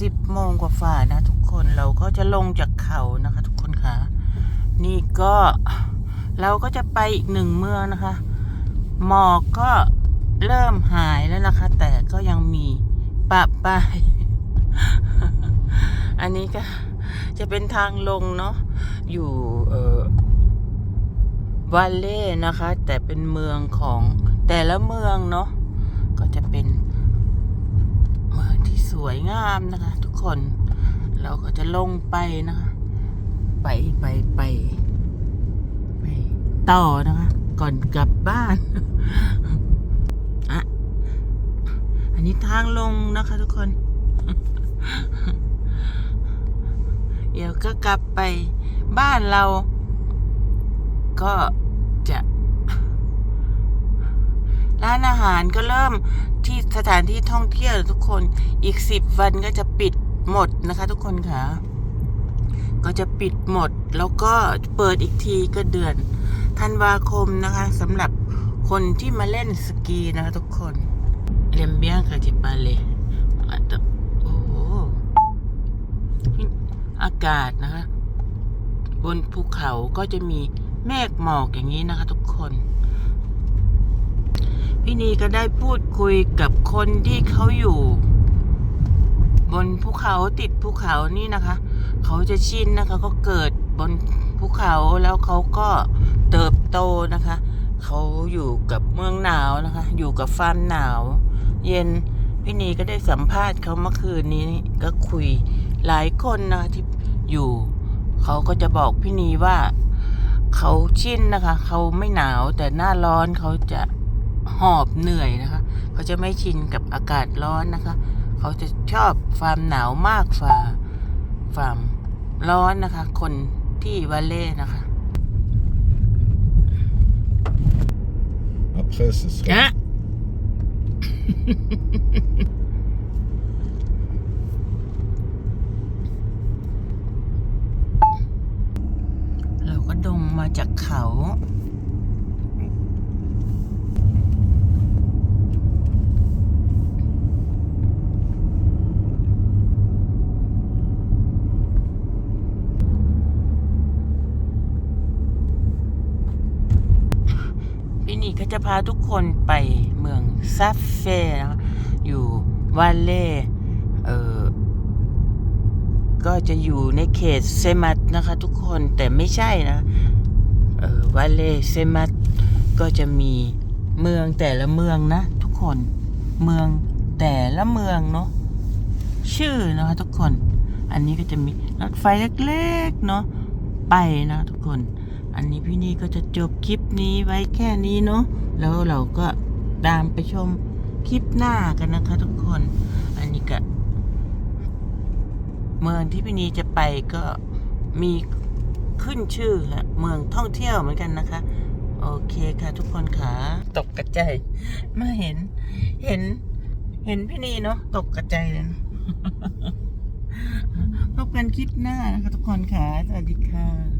สิบโมงกว่าฝ่านะ ทุกคนเราก็จะลงจากเขานะคะ ทุกคนคะนี่ก็เราก็จะไปอีกหนึ่งเมืองนะคะ หมอกก็เริ่มหายแล้วนะคะ แต่ก็ยังมีปะปายอันนี้ก็จะเป็นทางลงเนาะอยู่เออวาเล่นะคะ แต่เป็นเมืองของแต่ละเมืองเนาะก็จะเป็น สวยงามนะคะ ทุกคน เราก็จะลงไปนะคะ ไปไปไปไป ต่อนะคะ ก่อนกลับบ้านอะอันนี้ทางลงนะคะ ทุกคน เดี๋ยวก็กลับไปบ้านเราก็จะ ร้านอาหารก็เริ่มที่สถานที่ท่องเที่ยวทุกคนอีกสิบวันก็จะปิดหมดนะคะ ทุกคนค่ะ ก็จะปิดหมด แล้วก็เปิดอีกทีก็เดือนธันวาคมนะคะสำหรับคนที่มาเล่นสกีนะคะทุกคนเรียมเบียงค่ะจิปาเลอะแต่โอ้โหอากาศนะคะ บนภูเขาก็จะมีเมฆหมอกอย่างนี้นะคะ ทุกคน พี่นีก็ได้พูดคุยกับคนที่เขาอยู่ บนภูเขาติดภูเขานี่นะคะ เขาจะชินนะคะเขาเกิดบนภูเขาแล้วเขาก็เติบโตนะคะ เขาอยู่กับเมืองหนาวนะคะ อยู่กับฟาร์มหนาว เย็นพี่นีก็ได้สัมภาษณ์เขาเมื่อคืนนี้ก็คุยหลายคนนะคะที่อยู่ เขาก็จะบอกพี่นีว่า เขาชินนะคะ เขาไม่หนาวแต่หน้าร้อนเขาจะ หอบเหนื่อยนะคะ เขาจะไม่ชินกับอากาศร้อนนะคะ เขาจะชอบฟาร์มหนาวมากฝ่าฟาร์มร้อนนะคะ คนที่วาเล่นะคะ Après, ce sera. อะเราก็ดงมาจากเขา พี่นี่ ก็จะพาทุกคนไปเมืองซัฟเฟ่นะคะอยู่วาเล่เออก็จะอยู่ในเขตเซมัตนะคะ ทุกคนแต่ไม่ใช่นะเออวาเล่เซมัตก็จะมีเมืองแต่ละเมืองนะ ทุกคนเมืองแต่ละเมืองเนาะชื่อนะคะทุกคน อันนี้ก็จะมีรถไฟเล็กๆเนาะไปนะทุกคน อันนี้พี่นี่ก็จะจบคลิปนี้ไว้แค่นี้เนาะแล้วเราก็ตามไปชมคลิปหน้ากันนะคะทุกคน อันนี้ก็ เมืองที่พี่นีจะไปก็มีขึ้นชื่อค่ะเมืองท่องเที่ยวเหมือนกันนะคะ โอเคค่ะทุกคนค่ะตกกระจายมาเห็น เห็น เห็นพี่นีเนาะตกกระจายเลยนะพบกันคลิปหน้านะคะทุกคนค่ะสวัสดีค่ะ